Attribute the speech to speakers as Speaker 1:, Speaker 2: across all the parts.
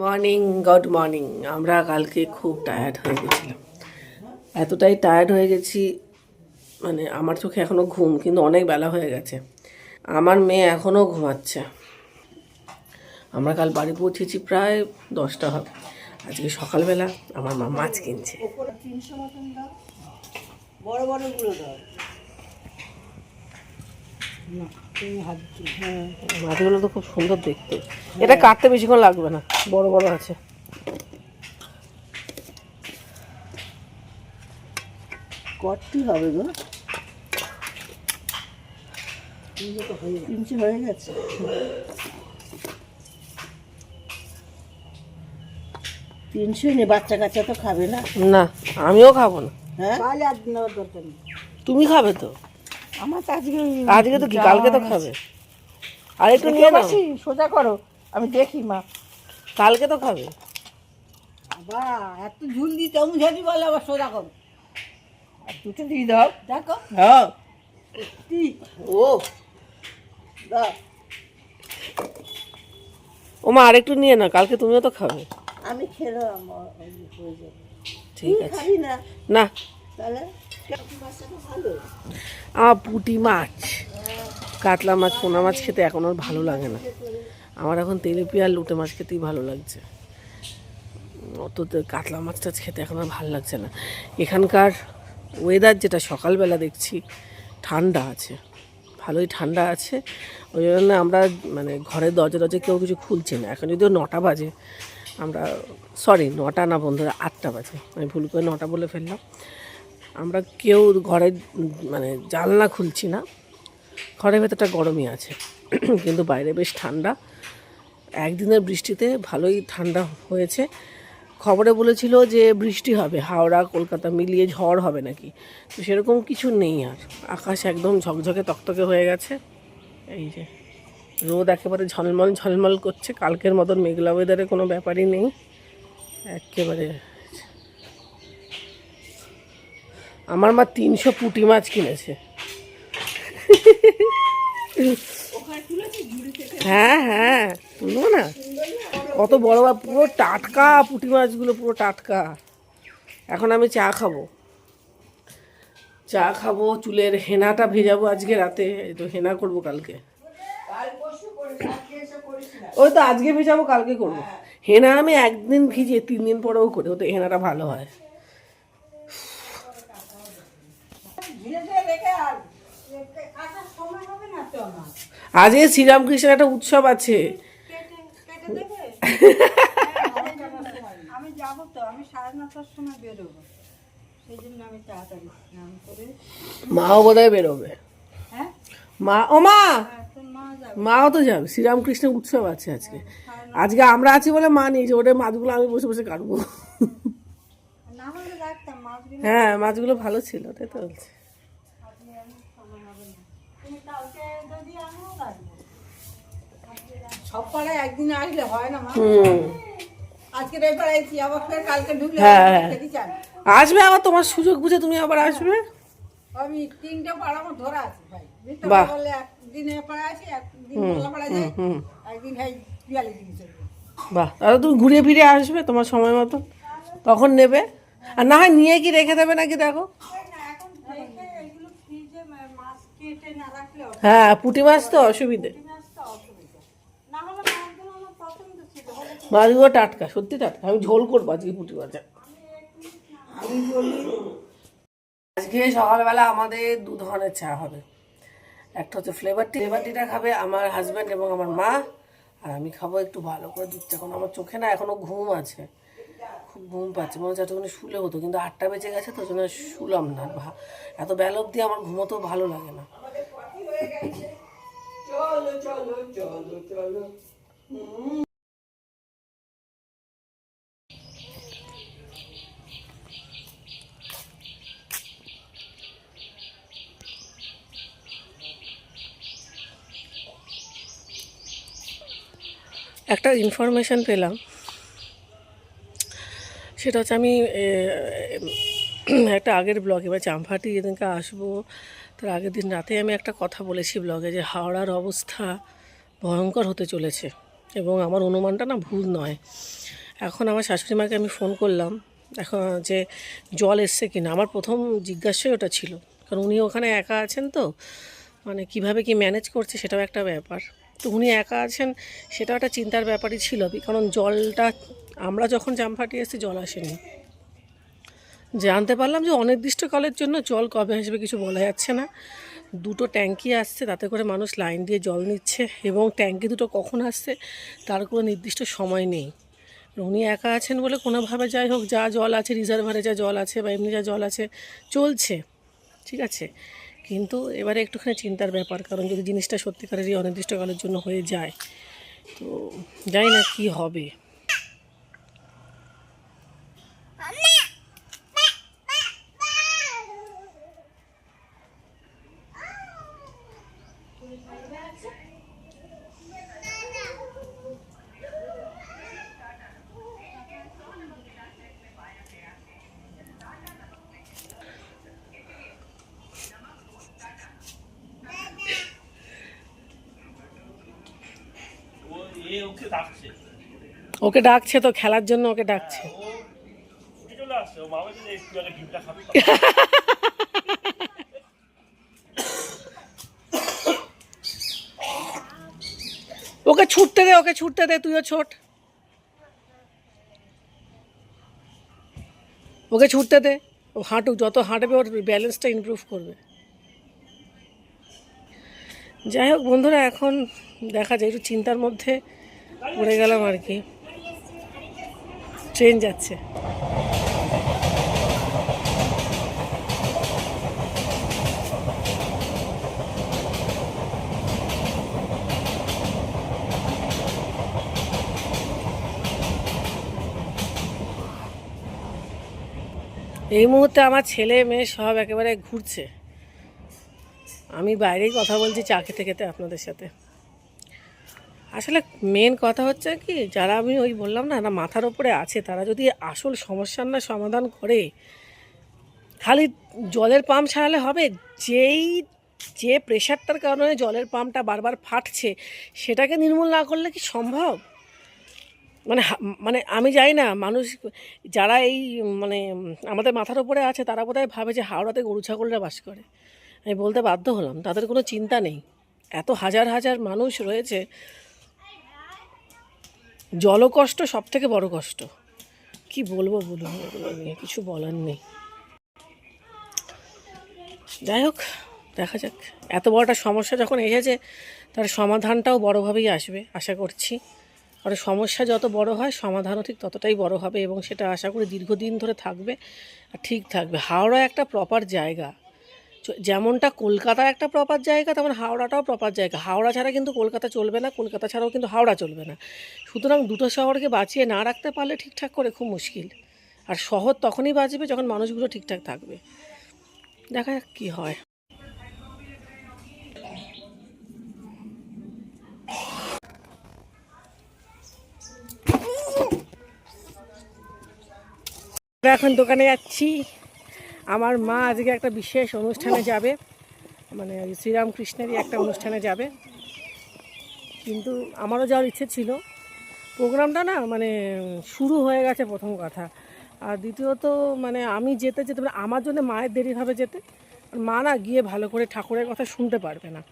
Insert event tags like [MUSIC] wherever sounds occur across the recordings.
Speaker 1: Morning good morning আমরা কালকে খুব টায়ার্ড হয়ে গেছিলাম। এতটাই টায়ার্ড হয়ে গেছি মানে আমার চোখে এখনও ঘুম, কিন্তু অনেক বেলা হয়ে গেছে। আমার মেয়ে এখনও ঘুমাচ্ছে। আমরা কাল বাড়ি পৌঁছেছি প্রায় দশটা হবে। আজকে সকালবেলা আমার মা মাছ কিনছে।
Speaker 2: বড় বড়গুলো দাও না তুমি হাত দিয়ে হ্যাঁ
Speaker 1: মাছগুলো তো খুব সুন্দর দেখতে। এটা কাটতে বেশিক্ষণ লাগবে না বড় বড় আছে।
Speaker 2: কটটি হবে গো? তিনশো হয়ে গেছে। তিনশোই নেই বাচ্চা কাচ্চা তো খাবে না?
Speaker 1: না আমিও খাব না।
Speaker 2: হ্যাঁ?
Speaker 1: তুমি খাবে তো?
Speaker 2: আমার তো আজকে
Speaker 1: আজকে তো কি? কালকে তো খাবে। আর একটু নিয়ে নাও।
Speaker 2: বসি, সোজা করো। আমি দেখি মা।
Speaker 1: কালকে তো খাবে।
Speaker 2: বাবা এত ঝুল দিতে অমু ঝাড়ি বলে আবার সোজা করো। আর দুটো দিয়ে দাও। দেখো।
Speaker 1: হ্যাঁ। ও।
Speaker 2: দাও
Speaker 1: ও মা আরেকটু নিয়ে না কালকে তুমিও তো খাবে।
Speaker 2: আমি খেলাম আমার হয়ে যাবে
Speaker 1: ঠিক আছে।
Speaker 2: না?
Speaker 1: না।
Speaker 2: তাহলে?
Speaker 1: পুঁটি মাছ। কাতলা মাছ, পোনা মাছ খেতে এখন আর ভালো লাগে না। আমার এখন তেলেপিয়া লোটে মাছ খেতেই ভালো লাগছে। অত কাতলা মাছ টাছ খেতে এখন আর ভালো লাগছে না। এখানকার ওয়েদার যেটা, সকালবেলা দেখছি, ঠান্ডা আছে। ভালোই ঠান্ডা আছে। ওই জন্য আমরা মানে ঘরের দরজা দরজা কেউ কিছু খুলছি না। এখন যদিও নটা বাজে, আমরা সরি নটা না বন্ধুরা, আটটা বাজে। আমি ভুল করে নটা বলে ফেললাম। আমরা কেউ ঘরে মানে জানলা খুলছি না। ঘরের ভেতরটা গরমই আছে। কিন্তু বাইরে বেশ ঠান্ডা। একদিনের বৃষ্টিতে ভালোই ঠান্ডা হয়েছে। খবরে বলেছিল যে বৃষ্টি হবে। হাওড়া, কলকাতা মিলিয়ে ঝড় হবে নাকি? তো সেরকম কিছু নেই আর। আকাশ একদম ঝকঝকে তকতকে হয়ে গেছে। এই যে, রোদ একেবারে ঝলমল ঝলমল করছে। কালকের মতন মেঘলা ওয়েদারে কোনো ব্যাপারই নেই। একেবারে আমার মা তিনশো পুঁটি মাছ কিনেছে। হ্যাঁ হ্যাঁ তুলো না। কত বড় বা পুরো টাটকা পুঁটি মাছগুলো, পুরো টাটকা। এখন আমি চা খাব। চা খাব, চুলের হেনাটা ভেজাবো আজকে রাতে। তো হেনা করব কালকে। ওই তো আজকে ভেজাবো, কালকে করব। হেনা আমি একদিন ভিজিয়ে তিন দিন পরেও করি, ওতে হেনাটা ভালো হয়
Speaker 2: ধীরে ধীরে রেখে আর কাটার
Speaker 1: আজকে শ্রীরামকৃষ্ণের একটা উৎসব আছে।
Speaker 2: আমি যাব তো আমি সাড়ে নটার সময় বেরোবো। সেই জন্য আমি তাড়াতাড়ি স্নান করে
Speaker 1: মাও বোধহয় বেরোবে।
Speaker 2: হ্যাঁ?
Speaker 1: মা ও মা!
Speaker 2: হ্যাঁ,
Speaker 1: মাও তো যাবে। শ্রীরামকৃষ্ণের উৎসব আছে আজকে। আজকে আমরা আছি বলে মা নিয়েছে ওটা মাছগুলো আমি বসে বসে কাটবো। হ্যাঁ মাছগুলো ভালো ছিল তাই তো বলছি
Speaker 2: তুমি কালকে যদি আমিও রাখব সব পাড়ায় একদিন আসলে হয় না মা? আজকে পাড়ায় এসেছি আবার ফের কালকে ঢুকলে
Speaker 1: হ্যাঁ, হ্যাঁ। আসবে আবার তোমার সুযোগ বুঝে তুমি আবার আসবে?
Speaker 2: আমি তিনটে পাড়া আমার ধরা আছে ভাই।
Speaker 1: বাহ।
Speaker 2: একদিন এ পাড়া আছি একদিন মোলা পাড়া
Speaker 1: হুম
Speaker 2: একদিন পিয়ালি দিকে চলবে
Speaker 1: বাহ তাহলে তুমি ঘুরে ফিরে আসবে তোমার সময় মতো। তখন নেবে। আর না হয় নিয়ে কি রেখে দেবে নাকি দেখো?
Speaker 2: রাখলে
Speaker 1: হ্যাঁ পুঁটি মাছ তো অসুবিধা
Speaker 2: না হলে মাছগুলো আমার পছন্দ ছিল হলে
Speaker 1: মাছগুলো টাটকা সত্যি টাটকা। আমি ঝোল করব আজকে পুঁটি মাছে
Speaker 2: আমি বলি
Speaker 1: আজকে সকালবেলা আমাদের দু ধরনের চা হবে। একটা হচ্ছে ফ্লেভার টি ফ্লেভার টিটা খাবে আমার হাজব্যান্ড এবং আমার মা আর আমি খাব একটু ভালো করে দুধ চা। কারণ আমার চোখে না এখনও ঘুম আছে। খুব ঘুম পাচ্ছে। মনে হচ্ছে এতক্ষণ শুলে হতো কিন্তু আটটা বেজে গেছে তো ওই জন্য শুলাম না। ভা- এত বেলা অবধি আমার ঘুমোতেও ভালো লাগে না। একটা ইনফরমেশন পেলাম। সেটা হচ্ছে আমি একটা আগের ব্লগে বা চাম্পাটি যেদিনকে আসব, তার আগের দিন রাতে আমি একটা কথা বলেছি ব্লগে যে হাওড়ার অবস্থা ভয়ঙ্কর হতে চলেছে এবং আমার অনুমানটা না ভুল নয়। এখন আমার শাশুড়ি মাকে আমি ফোন করলাম, এখন যে জল এসছে কিনা, আমার প্রথম জিজ্ঞাসাই ওটা ছিল। কারণ উনি ওখানে একা আছেন তো মানে কীভাবে কি ম্যানেজ করছে সেটাও একটা ব্যাপার। তো উনি একা আছেন সেটাও একটা চিন্তার ব্যাপারই ছিল, কারণ জলটা, আমরা যখন জাম ফাটিয়ে এসেছি, জল আসেনি। জানতে পারলাম যে অনির্দিষ্টকালের জন্য জল কবে আসবে কিছু বলা যাচ্ছে না। দুটো ট্যাঙ্কি আসছে, তাতে করে মানুষ লাইন দিয়ে জল নিচ্ছে, এবং ট্যাঙ্কি দুটো কখন আসছে, তার কোনো নির্দিষ্ট সময় নেই। উনি একা আছেন বলে কোনোভাবে যাই হোক, যা জল আছে রিজার্ভারে যা জল আছে, বা এমনি যা জল আছে, চলছে। ঠিক আছে? কিন্তু এবারে একটুখানি চিন্তার ব্যাপার, কারণ যদি জিনিসটা সত্যিকারেরই অনির্দিষ্টকালের জন্য হয়ে যায়, তো জানি না কী হবে।
Speaker 3: ওকে ডাকছে।
Speaker 1: ওকে ডাকছে তো খেলার জন্য ওকে ডাকছে।
Speaker 3: খাবে।
Speaker 1: ওকে ছুটতে দে ওকে ছুটতে দে তুইও ছোট। ওকে ছুটতে দে ও হাঁটুক যত হাঁটবে ওর ব্যালেন্সটা ইমপ্রুভ করবে। যাই হোক বন্ধুরা এখন দেখা যায় একটু চিন্তার মধ্যে। পড়ে গেলাম আর কি। ট্রেন যাচ্ছে। এই মুহূর্তে আমার ছেলে মেয়ে সব একেবারে ঘুরছে। আমি বাইরেই কথা বলছি চা খেতে খেতে আপনাদের সাথে। আসলে মেন কথা হচ্ছে কি, যারা আমি ওই বললাম না না মাথার ওপরে আছে, তারা যদি আসল সমস্যার না সমাধান করে, খালি জলের পাম্প ছাড়ালে হবে? যেই, যে প্রেশারটার কারণে জলের পাম্পটা বারবার ফাটছে, সেটাকে নির্মূল না করলে কি সম্ভব? মানে মানে আমি জানি না, মানুষ যারা এই মানে আমাদের মাথার উপরে আছে, তারা বোধহয় ভাবে যে হাওড়াতে গরু ছাগলরা বাস করে। আমি বলতে বাধ্য হলাম, তাদের কোনো চিন্তা নেই। এত হাজার হাজার মানুষ রয়েছে জলকষ্ট সব থেকে বড় কষ্ট। কি বলব বলুন কিছু বলার নেই। যাই হোক, দেখা যাক। এত বড় একটা সমস্যা যখন এসেছে, তার সমাধানটাও বড়োভাবেই আসবে, আশা করছি। আর সমস্যা যত বড় হয়, সমাধানও ঠিক ততটাই বড় হবে এবং সেটা আশা করি দীর্ঘদিন ধরে থাকবে আর ঠিক থাকবে। হাওড়া একটা প্রপার জায়গা। যেমনটা কলকাতা একটা প্রপার জায়গা, তেমন হাওড়াটাও প্রপার জায়গা। হাওড়া ছাড়া কিন্তু কলকাতা চলবে না, কলকাতা ছাড়াও কিন্তু হাওড়া চলবে না। সুতরাং দুটো শহরকে বাঁচিয়ে না রাখতে পারলে ঠিকঠাক করে খুব মুশকিল। আর শহর তখনই বাঁচবে যখন মানুষগুলো ঠিকঠাক থাকবে। দেখা যাক কী হয়। এখন দোকানে যাচ্ছি। আমার মা আজকে একটা বিশেষ অনুষ্ঠানে যাবে মানে শ্রীরামকৃষ্ণেরই একটা অনুষ্ঠানে যাবে। কিন্তু আমারও যাওয়ার ইচ্ছে ছিল। প্রোগ্রামটা না মানে শুরু হয়ে গেছে প্রথম কথা। আর দ্বিতীয়ত মানে আমি যেতে যেতে মানে আমার জন্য মায়ের দেরি হবে যেতে মা না গিয়ে ভালো করে ঠাকুরের কথা শুনতে পারবে না।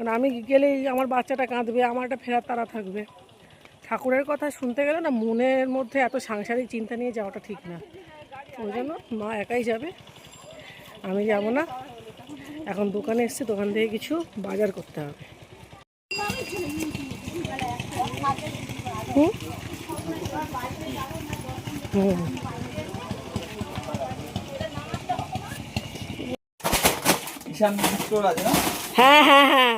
Speaker 1: কারণ আমি গেলেই আমার বাচ্চাটা কাঁদবে আমার একটা ফেরার তারা থাকবে। ঠাকুরের কথা শুনতে গেলে না মনের মধ্যে এত সাংসারিক চিন্তা নিয়ে যাওয়াটা ঠিক না। ওই জন্য মা একাই যাবে। আমি যাব না। এখন দোকানে এসেছি দোকান থেকে কিছু বাজার করতে হবে। হ্যাঁ হ্যাঁ হ্যাঁ।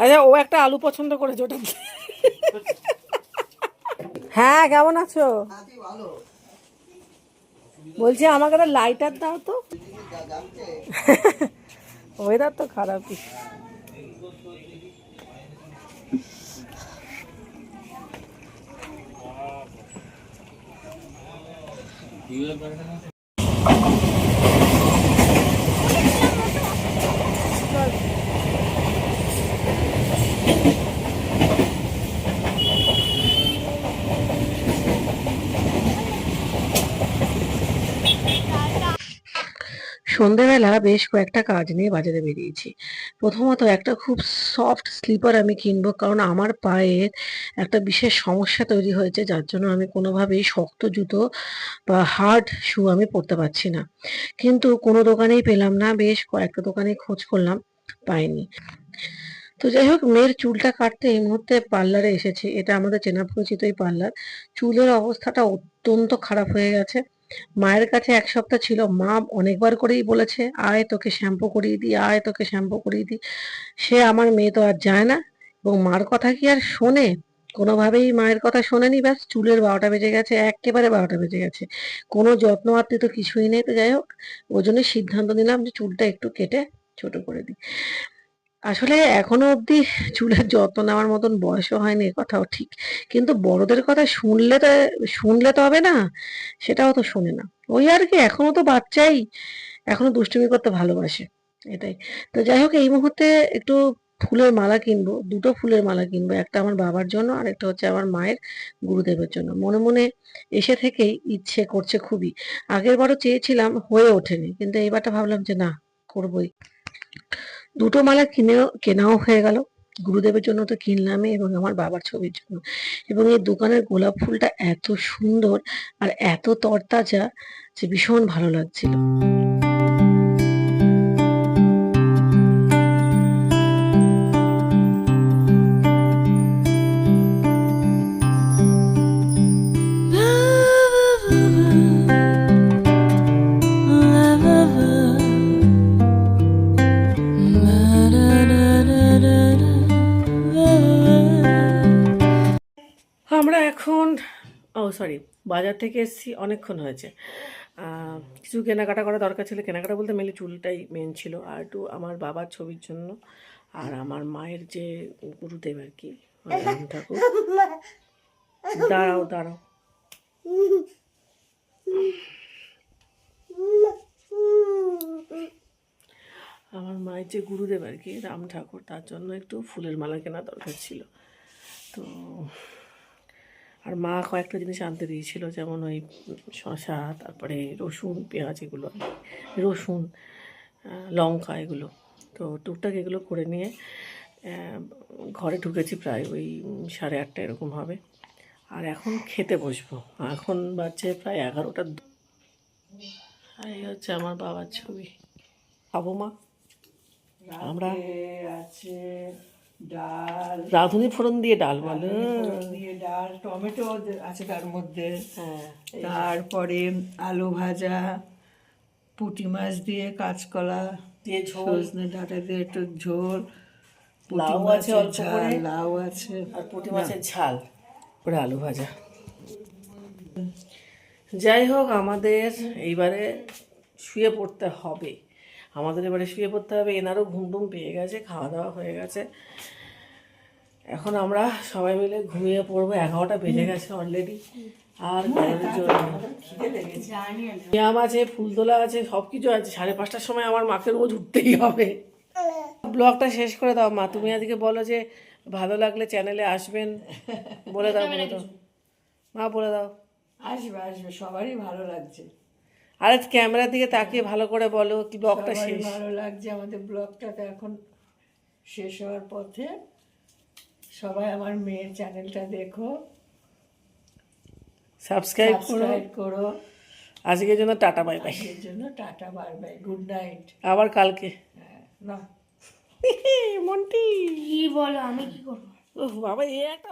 Speaker 1: আচ্ছা ও একটা আলু পছন্দ করেছে ওটা দিয়ে। হ্যাঁ কেমন আছো? বলছি আমাকে একটা লাইটার দাও তো। ওয়েদার তো খারাপই। সন্ধেবেলা বেশ কয়েকটা কাজ নিয়ে বাজারে বেরিয়েছি। প্রথমত একটা খুব সফট স্লিপার আমি কিনবো, কারণ আমার পায়ের একটা বিশেষ সমস্যা তৈরি হয়েছে, যার জন্য আমি কোনোভাবেই শক্ত জুতো বা হার্ড শু আমি পরতে পারছি না। কিন্তু কোনো দোকানেই পেলাম না, বেশ কয়েকটা দোকানে খোঁজ করলাম, পাইনি। তো যাই হোক, মেয়ের চুলটা কাটতে এই মুহূর্তে পার্লারে এসেছি। এটা আমাদের চেনা পরিচিতই পার্লার। চুলের অবস্থাটা অত্যন্ত খারাপ হয়ে গেছে। মায়ের কাছে এক সপ্তাহ ছিল, মা অনেকবার করেই বলেছে, আয় তোকে শ্যাম্পু করিয়ে দিই, আয় তোকে শ্যাম্পু করিয়ে দিই। সে আমার মেয়ে তো আর যায় না এবং মার কথা কি আর শোনে? কোনোভাবেই মায়ের কথা শোনেনি, ব্যাস চুলের বারোটা বেজে গেছে, একেবারে বারোটা বেজে গেছে। কোনো যত্ন আত্মি তো কিছুই নেই, তো যাই হোক। ওই জন্য সিদ্ধান্ত নিলাম যে চুলটা একটু কেটে ছোট করে দিই। আসলে এখনও অবধি চুলের যত্ন নেওয়ার মতন বয়সও হয়নি, এ কথাও ঠিক। কিন্তু বড়দের কথা শুনলে তো শুনলে তো হবে না, সেটাও তো শোনে না। ওই আর কি, এখনও তো বাচ্চাই, এখনও দুষ্টুমি করতে ভালোবাসে, এটাই। তো যাই হোক, এই মুহূর্তে একটু ফুলের মালা কিনবো, দুটো ফুলের মালা কিনবো, একটা আমার বাবার জন্য আর একটা হচ্ছে আমার মায়ের গুরুদেবের জন্য। মনে মনে এসে থেকেই ইচ্ছে করছে খুবই। আগের বারও চেয়েছিলাম, হয়ে ওঠেনি, কিন্তু এইবারটা ভাবলাম যে না, করবোই। দুটো মালা কিনেও, কেনাও হয়ে গেল। গুরুদেবের জন্য তো কিনলামই এবং আমার বাবার ছবির জন্য। এবং এই দোকানের গোলাপ ফুলটা এত সুন্দর আর এত তরতাজা যে ভীষণ ভালো লাগছিল। এখন, ও সরি বাজার থেকে এসেছি, অনেকক্ষণ হয়েছে। কিছু কেনাকাটা করা দরকার ছিল। কেনাকাটা বলতে মেনলি চুলটাই মেন ছিল, আর একটু আমার বাবার ছবির জন্য, আর আমার মায়ের যে গুরুদেব আর কি ঠাকুর। দাঁড়াও দাঁড়াও। আমার মায়ের যে গুরুদেব আর কি, রাম ঠাকুর, তার জন্য একটু ফুলের মালা কেনা দরকার ছিল। তো আর মা কয়েকটা জিনিস আনতে দিয়েছিল যেমন ওই শশা তারপরে রসুন পেঁয়াজ এগুলো রসুন লঙ্কা এগুলো। তো টুকটাক এগুলো করে নিয়ে ঘরে ঢুকেছি প্রায় ওই সাড়ে আটটা এরকম হবে। আর এখন খেতে বসবো। এখন বাজছে প্রায় এগারোটা আর এই হচ্ছে আমার বাবার ছবি। খাব মা আমরা
Speaker 2: আছে। ডাল।
Speaker 1: রাঁধুনি ফোড়ন দিয়ে ডাল বলো
Speaker 2: দিয়ে ডাল টমেটো আছে তার মধ্যে।
Speaker 1: হ্যাঁ
Speaker 2: তারপরে আলু ভাজা পুঁটি মাছ দিয়ে কাঁচকলা
Speaker 1: দিয়ে ঝোল।
Speaker 2: সজনে ডাঁটা দিয়ে একটু ঝোল
Speaker 1: লাউ আছে অল্প
Speaker 2: ঝাল,
Speaker 1: করে।
Speaker 2: লাউ আছে।
Speaker 1: আর পুঁটি মাছের ঝাল। করে আলু ভাজা। যাই হোক আমাদের এইবারে শুয়ে পড়তে হবে। আমাদের এবারে শুয়ে পড়তে হবে এনারও ঘুম টুম পেয়ে গেছে খাওয়া দাওয়া হয়ে গেছে। এখন আমরা সবাই মিলে ঘুমিয়ে পড়ব এগারোটা বেজে গেছে অলরেডি আর ব্যায়াম আছে ফুল তোলা আছে সব কিছু আছে। সাড়ে পাঁচটার সময় আমার মাকে রোজ উঠতেই হবে। ব্লগটা শেষ করে দাও মা। তুমি আজকে বলো যে ভালো লাগলে চ্যানেলে আসবেন বলে দাও বলে দাও। মা বলে দাও।
Speaker 2: আসবে আসবে সবারই ভালো লাগছে।
Speaker 1: আরে ক্যামেরার দিকে তাকিয়ে ভালো করে বলো কি ব্লগটা শেষ?
Speaker 2: ভালো লাগছে আমাদের ব্লগটা তো এখন শেষ হওয়ার পথে। সবাই আমার মেয়ের চ্যানেলটা দেখো।
Speaker 1: সাবস্ক্রাইব করো।
Speaker 2: সাবস্ক্রাইব করো।
Speaker 1: আজকের জন্য টাটা বাই বাই
Speaker 2: এর জন্য tata bye bye good night
Speaker 1: আবার কালকে।
Speaker 2: না। [LAUGHS]
Speaker 1: মন্টি।
Speaker 4: কি বলো আমি কি করব?
Speaker 1: ওহ বাবা এ একটা